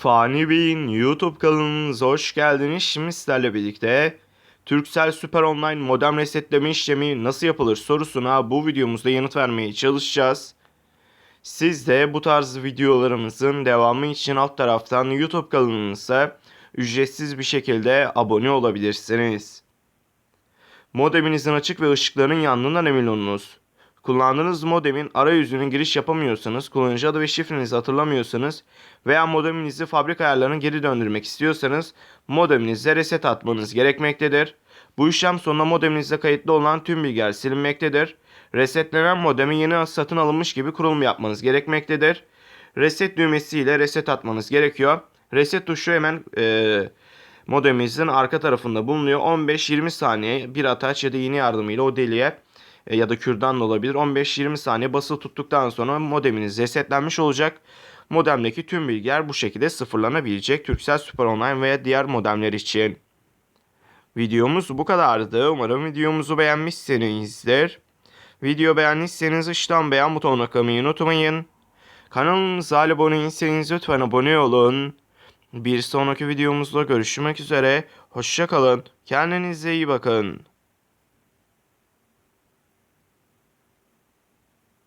Fani Bey'in YouTube kanalınıza hoş geldiniz. Şimdi sizlerle birlikte Turkcell Super Online modem resetleme işlemi nasıl yapılır sorusuna bu videomuzda yanıt vermeye çalışacağız. Siz de bu tarz videolarımızın devamı için alt taraftan YouTube kanalımıza ücretsiz bir şekilde abone olabilirsiniz. Modeminizin açık ve ışıkların yandığından emin olunuz. Kullandığınız modemin arayüzüne giriş yapamıyorsanız, kullanıcı adı ve şifrenizi hatırlamıyorsanız veya modeminizi fabrika ayarlarına geri döndürmek istiyorsanız modeminize reset atmanız gerekmektedir. Bu işlem sonunda modeminizde kayıtlı olan tüm bilgiler silinmektedir. Resetlenen modemi yeni satın alınmış gibi kurulum yapmanız gerekmektedir. Reset düğmesiyle reset atmanız gerekiyor. Reset tuşu hemen eee modemimizin arka tarafında bulunuyor. 15-20 saniye bir ataç ya da iğne yardımıyla o deliğe e, ya da kürdan da olabilir. 15-20 saniye basılı tuttuktan sonra modeminiz resetlenmiş olacak. Modemdeki tüm bilgiler bu şekilde sıfırlanabilecek Turkcell Super Online veya diğer modemler için. Videomuz bu kadardı. Umarım videomuzu beğenmişsinizdir. Video beğendiyseniz aşağıdan beğen butonuna kılmayı unutmayın. Kanalımıza abone değilseniz lütfen abone olun. Bir sonraki videomuzda görüşmek üzere. Hoşçakalın. Kendinize iyi bakın.